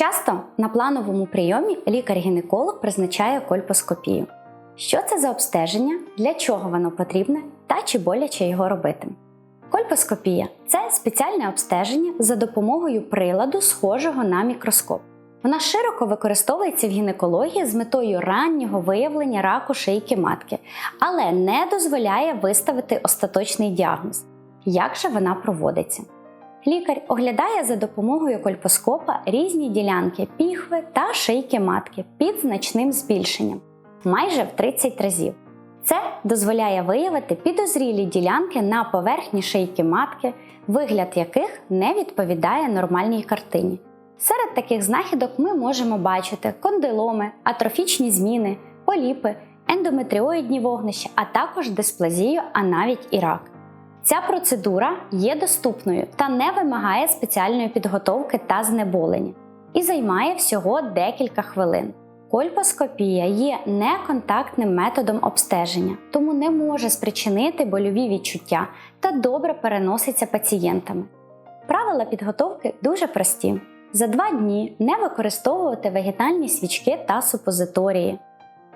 Часто на плановому прийомі лікар-гінеколог призначає кольпоскопію. Що це за обстеження, для чого воно потрібне та чи боляче його робити? Кольпоскопія це спеціальне обстеження за допомогою приладу, схожого на мікроскоп. Вона широко використовується в гінекології з метою раннього виявлення раку шийки матки, але не дозволяє виставити остаточний діагноз. Як же вона проводиться? Лікар оглядає за допомогою кольпоскопа різні ділянки піхви та шийки матки під значним збільшенням майже в 30 разів. Це дозволяє виявити підозрілі ділянки на поверхні шийки матки, вигляд яких не відповідає нормальній картині. Серед таких знахідок ми можемо бачити кондиломи, атрофічні зміни, поліпи, ендометріоїдні вогнища, а також дисплазію, а навіть і рак. Ця процедура є доступною та не вимагає спеціальної підготовки та знеболення і займає всього декілька хвилин. Кольпоскопія є неконтактним методом обстеження, тому не може спричинити больові відчуття та добре переноситься пацієнтами. Правила підготовки дуже прості: за два дні не використовувати вегетальні свічки та супозиторії,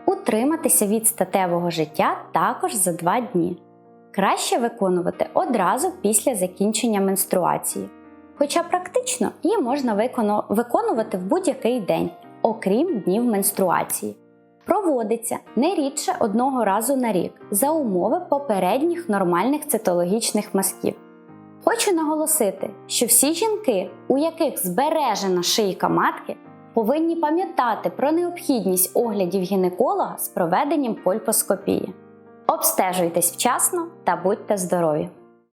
утриматися від статевого життя також за два дні. Краще виконувати одразу після закінчення менструації. Хоча практично її можна виконувати в будь-який день, окрім днів менструації. Проводиться не рідше одного разу на рік за умови попередніх нормальних цитологічних мазків. Хочу наголосити, що всі жінки, у яких збережена шийка матки, повинні пам'ятати про необхідність оглядів гінеколога з проведенням кольпоскопії. Обстежуйтесь вчасно та будьте здорові!